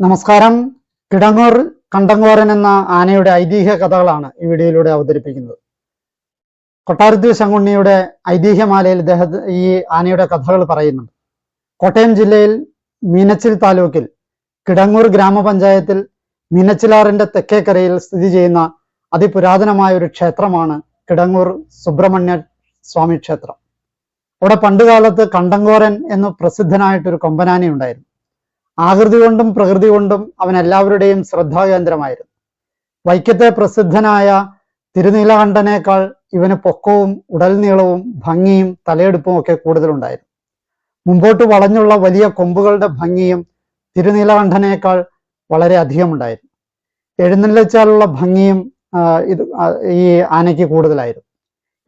നമസ്കാരം. കിടങ്ങൂർ കണ്ടങ്ങോരൻ എന്ന ആനയുടെ ഐതിഹ്യ കഥകളാണ് ഈ വീഡിയോയിലൂടെ അവതരിപ്പിക്കുന്നത്. കൊട്ടാരത്തി ശങ്കുണ്ണിയുടെ ഐതിഹ്യമാലയിൽ ഈ ആനയുടെ കഥകൾ പറയുന്നുണ്ട്. കോട്ടയം ജില്ലയിൽ മീനച്ചിൽ താലൂക്കിൽ കിടങ്ങൂർ ഗ്രാമപഞ്ചായത്തിൽ മീനച്ചിലാറിന്റെ തെക്കേക്കരയിൽ സ്ഥിതി ചെയ്യുന്ന അതിപുരാതനമായ ഒരു ക്ഷേത്രമാണ് കിടങ്ങൂർ സുബ്രഹ്മണ്യ സ്വാമി ക്ഷേത്രം. അവിടെ പണ്ടുകാലത്ത് കണ്ടങ്കോരൻ എന്ന് പ്രസിദ്ധനായിട്ടൊരു കൊമ്പനാനി ഉണ്ടായിരുന്നു ആകൃതി കൊണ്ടും പ്രകൃതി കൊണ്ടും അവൻ എല്ലാവരുടെയും ശ്രദ്ധാകേന്ദ്രമായിരുന്നു. വൈക്കത്തെ പ്രസിദ്ധനായ തിരുനീലകണ്ഠനേക്കാൾ ഇവന് പൊക്കവും ഉടൽ നീളവും ഭംഗിയും തലയെടുപ്പും ഒക്കെ കൂടുതലുണ്ടായിരുന്നു. മുമ്പോട്ട് വളഞ്ഞുള്ള വലിയ കൊമ്പുകളുടെ ഭംഗിയും തിരുനീലകണ്ഠനേക്കാൾ വളരെ അധികം ഉണ്ടായിരുന്നു എഴുന്നള്ളിച്ചാലുള്ള ഭംഗിയും ഇത് ഈ ആനയ്ക്ക് കൂടുതലായിരുന്നു.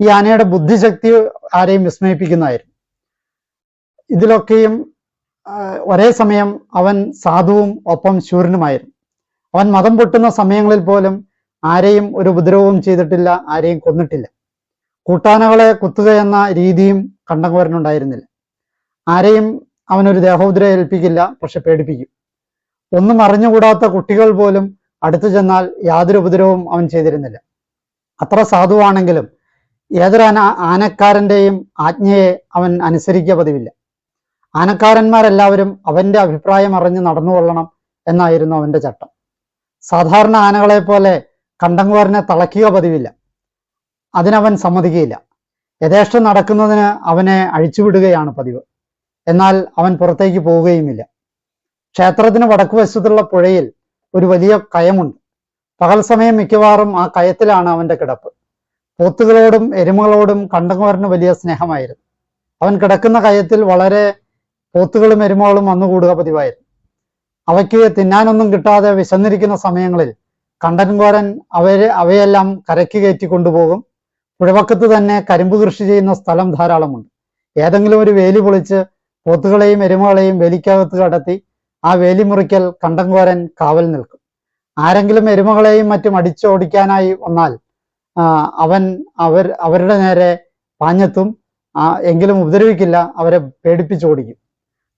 ഈ ആനയുടെ ബുദ്ധിശക്തി ആരെയും വിസ്മയിപ്പിക്കുന്നതായിരുന്നു. ഇതിലൊക്കെയും ഒരേ സമയം അവൻ സാധുവും ഒപ്പം ശൂരനുമായിരുന്നു. അവൻ മതം പൊട്ടുന്ന സമയങ്ങളിൽ പോലും ആരെയും ഒരു ഉപദ്രവവും ചെയ്തിട്ടില്ല ആരെയും കൊന്നിട്ടില്ല. കൂട്ടാനകളെ കുത്തുകയെന്ന രീതിയും കണ്ടകുവരനുണ്ടായിരുന്നില്ല ആരെയും അവനൊരു ദേഹോദ്ര ഏൽപ്പിക്കില്ല പക്ഷെ പേടിപ്പിക്കും. ഒന്നും അറിഞ്ഞുകൂടാത്ത കുട്ടികൾ പോലും അടുത്തു ചെന്നാൽ യാതൊരു ഉപദ്രവവും അവൻ ചെയ്തിരുന്നില്ല. അത്ര സാധുവാണെങ്കിലും ഏതൊരു ആന ആനക്കാരന്റെയും ആജ്ഞയെ അവൻ അനുസരിക്കുക പതിവില്ല. ആനക്കാരന്മാരെല്ലാവരും അവന്റെ അഭിപ്രായം അറിഞ്ഞ് നടന്നുകൊള്ളണം എന്നായിരുന്നു അവന്റെ ചട്ടം. സാധാരണ ആനകളെ പോലെ കണ്ടങ്കുവരനെ തളയ്ക്കുക പതിവില്ല. അതിനവൻ സമ്മതിക്കുകയില്ല. യഥേഷ്ടം നടക്കുന്നതിന് അവനെ അഴിച്ചുവിടുകയാണ് പതിവ്. എന്നാൽ അവൻ പുറത്തേക്ക് പോവുകയുമില്ല. ക്ഷേത്രത്തിന് വടക്കുവശത്തുള്ള പുഴയിൽ ഒരു വലിയ കയമുണ്ട്. പകൽ സമയം മിക്കവാറും ആ കയത്തിലാണ് അവന്റെ കിടപ്പ്. പോത്തുകളോടും എരുമകളോടും കണ്ടങ്കുവരന് വലിയ സ്നേഹമായിരുന്നു. അവൻ കിടക്കുന്ന കയത്തിൽ വളരെ പോത്തുകളും എരുമകളും വന്നുകൂടുക പതിവായിരുന്നു. അവയ്ക്ക് തിന്നാനൊന്നും കിട്ടാതെ വിശന്നിരിക്കുന്ന സമയങ്ങളിൽ കണ്ടൻകോരൻ അവരെ അവയെല്ലാം കരയ്ക്ക് കയറ്റി കൊണ്ടുപോകും. പുഴവക്കത്ത് തന്നെ കരിമ്പ് കൃഷി ചെയ്യുന്ന സ്ഥലം ധാരാളമുണ്ട്. ഏതെങ്കിലും ഒരു വേലി പൊളിച്ച് പോത്തുകളെയും എരുമകളെയും വേലിക്കകത്ത് കടത്തി ആ വേലി മുറിക്കൽ കണ്ടൻകോരൻ കാവൽ നിൽക്കും. ആരെങ്കിലും എരുമകളെയും മറ്റും അടിച്ചോടിക്കാനായി വന്നാൽ അവൻ അവർ അവരുടെ നേരെ പാഞ്ഞെത്തും. എങ്കിലും ഉപദ്രവിക്കില്ല അവരെ പേടിപ്പിച്ചോടിക്കും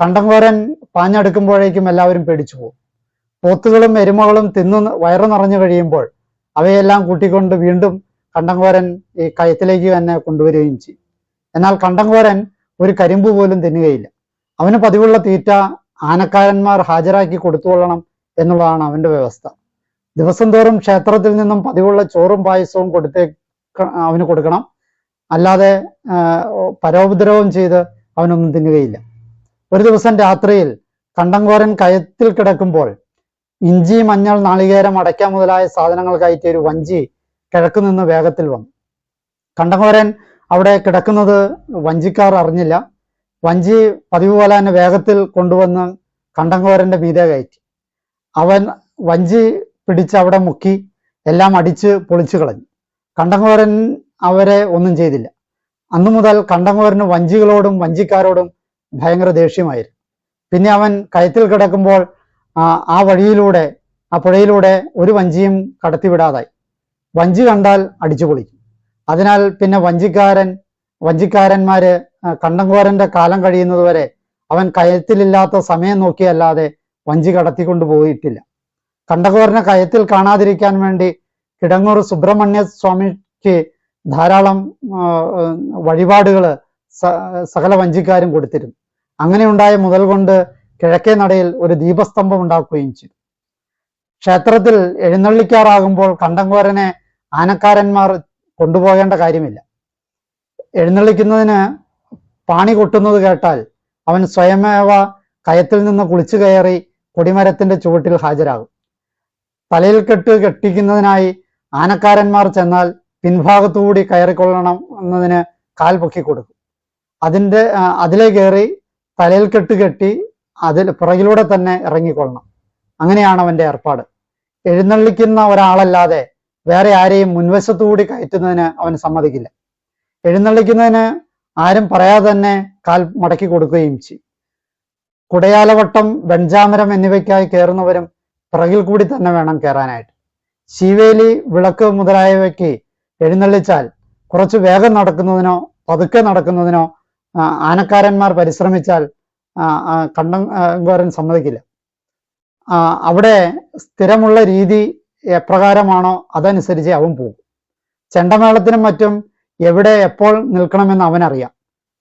കണ്ടങ്കോരൻ പാഞ്ഞടുക്കുമ്പോഴേക്കും എല്ലാവരും പേടിച്ചു പോകും പോത്തുകളും എരുമകളും തിന്നു വയറു നിറഞ്ഞു കഴിയുമ്പോൾ അവയെല്ലാം കൂട്ടിക്കൊണ്ട് വീണ്ടും കണ്ടംകോരൻ ഈ കയത്തിലേക്ക് തന്നെ കൊണ്ടുവരികയും ചെയ്യും. എന്നാൽ കണ്ടംകോരൻ ഒരു കരിമ്പ് പോലും തിന്നുകയില്ല. അവന് പതിവുള്ള തീറ്റ ആനക്കാരന്മാർ ഹാജരാക്കി കൊടുത്തുകൊള്ളണം എന്നുള്ളതാണ് അവന്റെ വ്യവസ്ഥ. ദിവസം തോറും ക്ഷേത്രത്തിൽ നിന്നും പതിവുള്ള ചോറും പായസവും കൊടുത്തേ അവന് കൊടുക്കണം. അല്ലാതെ പരോപദ്രവം ചെയ്ത് അവനൊന്നും തിന്നുകയില്ല. ഒരു ദിവസം രാത്രിയിൽ കണ്ടങ്കോരൻ കയത്തിൽ കിടക്കുമ്പോൾ ഇഞ്ചി മഞ്ഞൾ നാളികേരം അടയ്ക്ക മുതലായ സാധനങ്ങൾ കയറ്റിയ ഒരു വഞ്ചി കിഴക്കു നിന്ന് വേഗത്തിൽ വന്നു. കണ്ടങ്കോരൻ അവിടെ കിടക്കുന്നത് വഞ്ചിക്കാർ അറിഞ്ഞില്ല. വഞ്ചി പതിവ് പോലെ തന്നെ വേഗത്തിൽ കൊണ്ടുവന്ന് കണ്ടങ്കോരന്റെ മീതെ കയറ്റി. അവൻ വഞ്ചി പിടിച്ച് അവിടെ മുക്കി എല്ലാം അടിച്ച് പൊളിച്ചു കളഞ്ഞു. കണ്ടങ്കോരൻ അവരെ ഒന്നും ചെയ്തില്ല. അന്നു മുതൽ കണ്ടങ്കോരന് വഞ്ചികളോടും വഞ്ചിക്കാരോടും ഭയങ്കര ദേഷ്യമായിരുന്നു. പിന്നെ അവൻ കയത്തിൽ കിടക്കുമ്പോൾ ആ, വഴിയിലൂടെ ആ പുഴയിലൂടെ ഒരു വഞ്ചിയും കടത്തിവിടാതായി. വഞ്ചി കണ്ടാൽ അടിച്ചു പൊളിക്കും. അതിനാൽ പിന്നെ വഞ്ചിക്കാരൻ വഞ്ചിക്കാരന്മാര് കണ്ടങ്കോരന്റെ കാലം കഴിയുന്നത് വരെ അവൻ കയത്തിലില്ലാത്ത സമയം നോക്കിയല്ലാതെ വഞ്ചി കടത്തിക്കൊണ്ടു പോയിട്ടില്ല കണ്ടകോരനെ കയത്തിൽ കാണാതിരിക്കാൻ വേണ്ടി കിടങ്ങൂർ സുബ്രഹ്മണ്യ സ്വാമിക്ക് ധാരാളം വഴിപാടുകൾ സകല വഞ്ചിക്കാരും കൊടുത്തിരുന്നു. അങ്ങനെ ഉണ്ടായ മുതൽ കൊണ്ട് കിഴക്കേ നടയിൽ ഒരു ദീപസ്തംഭം ഉണ്ടാക്കുകയും ചെയ്തു. ക്ഷേത്രത്തിൽ എഴുന്നള്ളിക്കാറാകുമ്പോൾ കണ്ടങ്കോരനെ ആനക്കാരന്മാർ കൊണ്ടുപോകേണ്ട കാര്യമില്ല. എഴുന്നള്ളിക്കുന്നതിന് പാണി കൊട്ടുന്നത് കേട്ടാൽ അവൻ സ്വയമേവ കയത്തിൽ നിന്ന് കുളിച്ചു കയറി കൊടിമരത്തിന്റെ ചുവട്ടിൽ ഹാജരാകും. തലയിൽ കെട്ട് കെട്ടിക്കുന്നതിനായി ആനക്കാരന്മാർ ചെന്നാൽ പിൻഭാഗത്തുകൂടി കയറിക്കൊള്ളണം എന്നതിന് കാൽ പൊക്കി കൊടുക്കും അതിലേ അതിലെ കയറി തലയിൽ കെട്ട് കെട്ടി അതിൽ പുറകിലൂടെ തന്നെ ഇറങ്ങിക്കൊള്ളണം. അങ്ങനെയാണ് അവന്റെ ഏർപ്പാട്. എഴുന്നള്ളിക്കുന്ന ഒരാളല്ലാതെ വേറെ ആരെയും മുൻവശത്തുകൂടി കയറ്റുന്നതിന് അവൻ സമ്മതിക്കില്ല. എഴുന്നള്ളിക്കുന്നതിന് ആരും പറയാതെ തന്നെ കാൽ മടക്കി കൊടുക്കുകയും ചെയ്യും. കുടയാലവട്ടം വെഞ്ചാമരം എന്നിവയ്ക്കായി കയറുന്നവരും പിറകിൽ കൂടി തന്നെ വേണം കയറാനായിട്ട്. ശീവേലി വിളക്ക് മുതലായവയ്ക്ക് എഴുന്നള്ളിച്ചാൽ കുറച്ച് വേഗം നടക്കുന്നതിനോ പതുക്കെ നടക്കുന്നതിനോ ആനക്കാരന്മാർ പരിശ്രമിച്ചാൽ കണ്ടങ്കോരൻ സമ്മതിക്കില്ല. അവിടെ സ്ഥിരമുള്ള രീതി എപ്രകാരമാണോ അതനുസരിച്ച് അവൻ പോകും. ചെണ്ടമേളത്തിനും മറ്റും എവിടെ എപ്പോൾ നിൽക്കണമെന്ന് അവനറിയാം.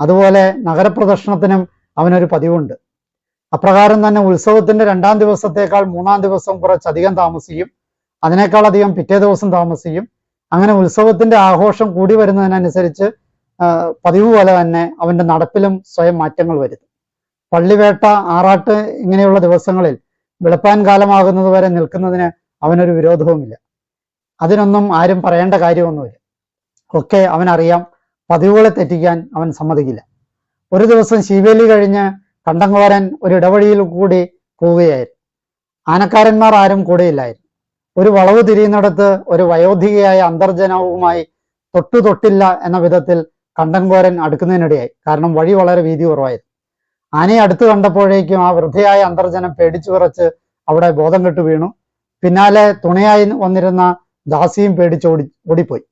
അതുപോലെ നഗരപ്രദക്ഷിണത്തിനും അവനൊരു പതിവുണ്ട്. അപ്രകാരം തന്നെ ഉത്സവത്തിന്റെ രണ്ടാം ദിവസത്തേക്കാൾ മൂന്നാം ദിവസം കുറച്ചധികം താമസിക്കും. അതിനേക്കാൾ അധികം പിറ്റേ ദിവസം താമസിക്കും. അങ്ങനെ ഉത്സവത്തിന്റെ ആഘോഷം കൂടി വരുന്നതിനനുസരിച്ച് പതിവ് പോലെ തന്നെ അവന്റെ നടപ്പിലും സ്വയം മാറ്റങ്ങൾ വരുത്തും. പള്ളിവേട്ട ആറാട്ട് ഇങ്ങനെയുള്ള ദിവസങ്ങളിൽ വെളുപ്പാൻ കാലമാകുന്നത് വരെ നിൽക്കുന്നതിന് അവനൊരു വിരോധവുമില്ല. അതിനൊന്നും ആരും പറയേണ്ട കാര്യമൊന്നുമില്ല. ഒക്കെ അവനറിയാം പതിവുകളെ തെറ്റിക്കാൻ അവൻ സമ്മതിക്കില്ല. ഒരു ദിവസം ശീവേലി കഴിഞ്ഞ് കണ്ടങ്ങോരൻ ഒരു ഇടവഴിയിൽ കൂടി പോവുകയായിരുന്നു. ആനക്കാരന്മാർ ആരും കൂടെയില്ലായിരുന്നു. ഒരു വളവ് തിരിയുന്നിടത്ത് ഒരു വയോധികയായ അന്തർജനവുമായി തൊട്ടു തൊട്ടില്ല എന്ന വിധത്തിൽ കണ്ടങ്കോരൻ അടുക്കുന്നതിനിടയായി. കാരണം വഴി വളരെ വീതി കുറവായിരുന്നു. ആനയെ അടുത്ത് കണ്ടപ്പോഴേക്കും ആ വൃദ്ധയായ അന്തർജനം പേടിച്ചു വിറച്ച് അവിടെ ബോധം കെട്ടു വീണു. പിന്നാലെ തുണയായി വന്നിരുന്ന ദാസിയും പേടിച്ച് ഓടി ഓടിപ്പോയി.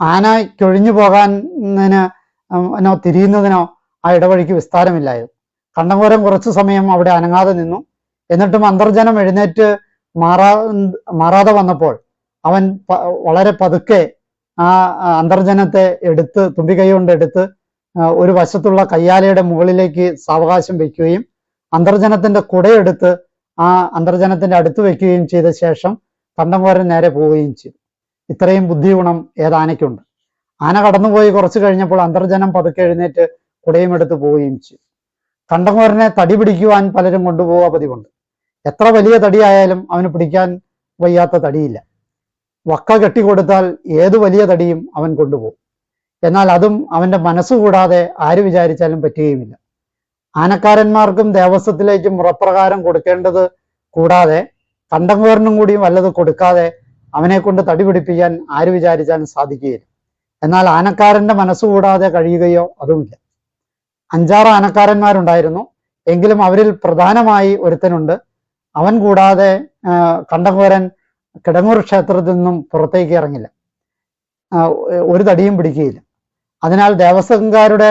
ആന കൊഴിഞ്ഞു പോകാനോ തിരിയുന്നതിനോ ആ ഇടവഴിക്ക് വിസ്താരമില്ലായിരുന്നു. കണ്ടംകോരൻ കുറച്ചു സമയം അവിടെ അനങ്ങാതെ നിന്നു. എന്നിട്ടും അന്തർജനം എഴുന്നേറ്റ് മാറാ മാറാതെ വന്നപ്പോൾ അവൻ വളരെ പതുക്കെ ആ അന്തർജനത്തെ എടുത്ത് തുമ്പിക്കൈ കൊണ്ട് എടുത്ത് ഒരു വശത്തുള്ള കയ്യാലയുടെ മുകളിലേക്ക് സാവകാശം വെക്കുകയും അന്തർജനത്തിന്റെ കുടയെടുത്ത് ആ അന്തർജനത്തിന്റെ അടുത്ത് വെക്കുകയും ചെയ്ത ശേഷം കണ്ടംകോരൻ നേരെ പോവുകയും ചെയ്തു. ഇത്രയും ബുദ്ധിഗുണം ഏതാനയ്ക്കുണ്ട്? ആന കടന്നുപോയി കുറച്ചു കഴിഞ്ഞപ്പോൾ അന്തർജനം പതുക്കെ എഴുന്നേറ്റ് കുടയും എടുത്ത് പോവുകയും ചെയ്തു. കണ്ടംകോരനെ തടി പിടിക്കുവാൻ പലരും കൊണ്ടുപോവുക പതിവുണ്ട്. എത്ര വലിയ തടിയായാലും അവന് പിടിക്കാൻ വയ്യാത്ത തടിയില്ല. വക്ക കെട്ടിക്കൊടുത്താൽ ഏതു വലിയ തടിയും അവൻ കൊണ്ടുപോകും. എന്നാൽ അതും അവന്റെ മനസ്സ് കൂടാതെ ആര് വിചാരിച്ചാലും പറ്റുകയുമില്ല. ആനക്കാരന്മാർക്കും ദേവസ്വത്തിലേക്കും മുറപ്രകാരം കൊടുക്കേണ്ടത് കൂടാതെ കണ്ടങ്കോരനും കൂടിയും വല്ലത് കൊടുക്കാതെ അവനെ കൊണ്ട് തടി പിടിപ്പിക്കാൻ ആര് വിചാരിച്ചാലും സാധിക്കുകയില്ല. എന്നാൽ ആനക്കാരന്റെ മനസ്സ് കൂടാതെ കഴിയുകയോ അതുമില്ല. അഞ്ചാറ് ആനക്കാരന്മാരുണ്ടായിരുന്നു. എങ്കിലും അവരിൽ പ്രധാനമായി ഒരുത്തനുണ്ട്. അവൻ കൂടാതെ കണ്ടങ്കോരൻ കിടങ്ങൂർ ക്ഷേത്രത്തിൽ നിന്നും പുറത്തേക്ക് ഇറങ്ങില്ല. ഒരു തടിയും പിടിക്കുകയില്ല. അതിനാൽ ദേവസ്വംകാരുടെ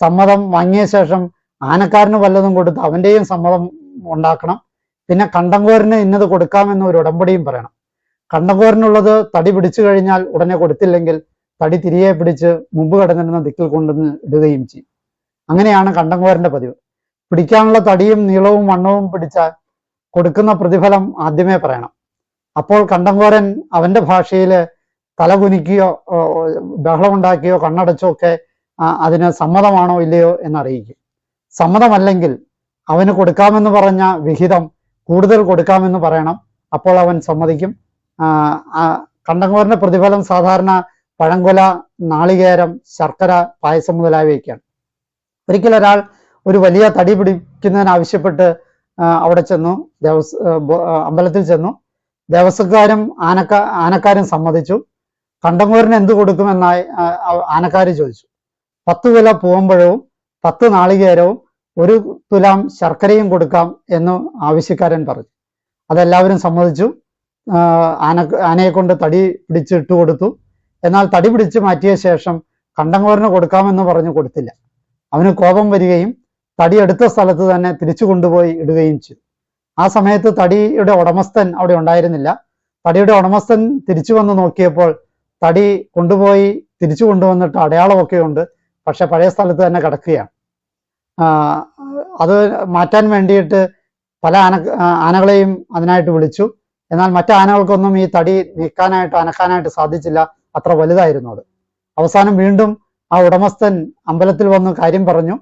സമ്മതം വാങ്ങിയ ശേഷം ആനക്കാരന് വല്ലതും കൊടുത്ത് അവന്റെയും സമ്മതം ഉണ്ടാക്കണം. പിന്നെ കണ്ടങ്കോരന് ഇന്നത് കൊടുക്കാമെന്ന് ഒരു ഉടമ്പടിയും പറയണം. കണ്ടങ്കോരനുള്ളത് തടി പിടിച്ചു കഴിഞ്ഞാൽ ഉടനെ കൊടുത്തില്ലെങ്കിൽ തടി തിരികെ പിടിച്ച് മുമ്പ് കിടന്നിരുന്ന ദിക്കിൽ കൊണ്ടുവന്ന് ഇടുകയും ചെയ്യും. അങ്ങനെയാണ് കണ്ടങ്കോരന്റെ പതിവ്. പിടിക്കാനുള്ള തടിയും നീളവും വണ്ണവും പിടിച്ചാൽ കൊടുക്കുന്ന പ്രതിഫലം ആദ്യമേ പറയണം. അപ്പോൾ കണ്ടങ്കോരൻ അവന്റെ ഭാഷയിൽ തലകുനിക്കുകയോ ബഹളമുണ്ടാക്കിയോ കണ്ണടച്ചോ ഒക്കെ അതിന് സമ്മതമാണോ ഇല്ലയോ എന്നറിയിക്കും. സമ്മതമല്ലെങ്കിൽ അവന് കൊടുക്കാമെന്ന് പറഞ്ഞ വിഹിതം കൂടുതൽ കൊടുക്കാമെന്ന് പറയണം. അപ്പോൾ അവൻ സമ്മതിക്കും. കണ്ടങ്കോരന്റെ പ്രതിഫലം സാധാരണ പഴങ്കൊല നാളികേരം ശർക്കര പായസം മുതലായവയൊക്കെയാണ്. ഒരിക്കൽ ഒരാൾ ഒരു വലിയ തടി പിടിക്കുന്നതിന് ആവശ്യപ്പെട്ട് അവിടെ ചെന്നു ദേവസ് അമ്പലത്തിൽ ചെന്നു. ദേവസ്വക്കാരും ആനക്ക ആനക്കാരും സമ്മതിച്ചു. കണ്ടങ്ങൂരിന് എന്ത് കൊടുക്കുമെന്നായി ആനക്കാർ ചോദിച്ചു. പത്ത് തുല പൂവമ്പഴവും പത്ത് നാളികേരവും ഒരു തുലാം ശർക്കരയും കൊടുക്കാം എന്ന് ആവശ്യക്കാരൻ പറഞ്ഞു. അതെല്ലാവരും സമ്മതിച്ചു. ആന ആനയെ കൊണ്ട് തടി പിടിച്ച് ഇട്ട് കൊടുത്തു. എന്നാൽ തടി പിടിച്ച് മാറ്റിയ ശേഷം കണ്ടങ്ങൂരിന് കൊടുക്കാമെന്ന് പറഞ്ഞു കൊടുത്തില്ല. അവന് കോപം വരികയും തടി എടുത്ത സ്ഥലത്ത് തന്നെ തിരിച്ചു കൊണ്ടുപോയി ഇടുകയും ചെയ്തു. ആ സമയത്ത് തടിയുടെ ഉടമസ്ഥൻ അവിടെ ഉണ്ടായിരുന്നില്ല. തടിയുടെ ഉടമസ്ഥൻ തിരിച്ചു വന്ന് നോക്കിയപ്പോൾ തടി കൊണ്ടുപോയി തിരിച്ചു കൊണ്ടുവന്നിട്ട് അടയാളമൊക്കെ ഉണ്ട്. പക്ഷെ പഴയ സ്ഥലത്ത് തന്നെ കിടക്കുകയാണ്. അത് മാറ്റാൻ വേണ്ടിയിട്ട് പല ആന ആനകളെയും അതിനായിട്ട് വിളിച്ചു. എന്നാൽ മറ്റു ആനകൾക്കൊന്നും ഈ തടി നീക്കാനായിട്ട് അനക്കാനായിട്ട് സാധിച്ചില്ല. അത്ര വലുതായിരുന്നു അത്. അവസാനം വീണ്ടും ആ ഉടമസ്ഥൻ അമ്പലത്തിൽ വന്ന് കാര്യം പറഞ്ഞു.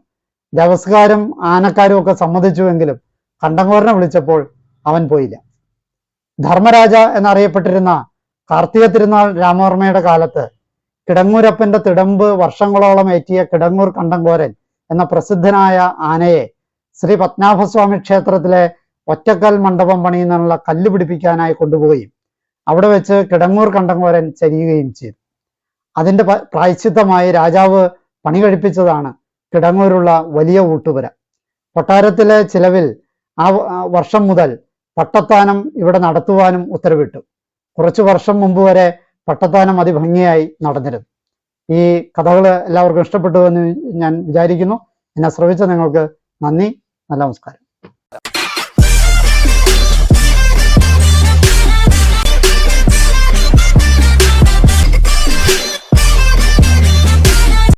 ദേവസ്കാരും ആനക്കാരും ഒക്കെ സമ്മതിച്ചുവെങ്കിലും കണ്ടങ്കോരനെ വിളിച്ചപ്പോൾ അവൻ പോയില്ല. ധർമ്മരാജ എന്നറിയപ്പെട്ടിരുന്ന കാർത്തിക തിരുനാൾ രാമവർമ്മയുടെ കാലത്ത് കിടങ്ങൂരപ്പന്റെ തിടമ്പ് വർഷങ്ങളോളം ഏറ്റിയ കിടങ്ങൂർ കണ്ടങ്കോരൻ എന്ന പ്രസിദ്ധനായ ആനയെ ശ്രീ പത്മനാഭസ്വാമി ക്ഷേത്രത്തിലെ ഒറ്റക്കൽ മണ്ഡപം പണിയുന്നതിനുള്ള കല്ല് പിടിപ്പിക്കാനായി കൊണ്ടുപോവുകയും അവിടെ വെച്ച് കിടങ്ങൂർ കണ്ടങ്കോരൻ ചരിയുകയും ചെയ്തു. അതിന്റെ പ്രായശ്ചിത്തമായി രാജാവ് പണി കഴിപ്പിച്ചതാണ് കിടങ്ങൂരുള്ള വലിയ ഊട്ടുപുര. കൊട്ടാരത്തിലെ ചിലവിൽ ആ വർഷം മുതൽ പട്ടത്താനം ഇവിടെ നടത്തുവാനും ഉത്തരവിട്ടു. കുറച്ചു വർഷം മുമ്പ് വരെ പട്ടത്താനം അതിഭംഗിയായി നടന്നിരുന്നു. ഈ കഥകൾ എല്ലാവർക്കും ഇഷ്ടപ്പെട്ടു എന്ന് ഞാൻ വിചാരിക്കുന്നു. എന്നെ ശ്രവിച്ച നിങ്ങൾക്ക് നന്ദി നല്ല നമസ്കാരം.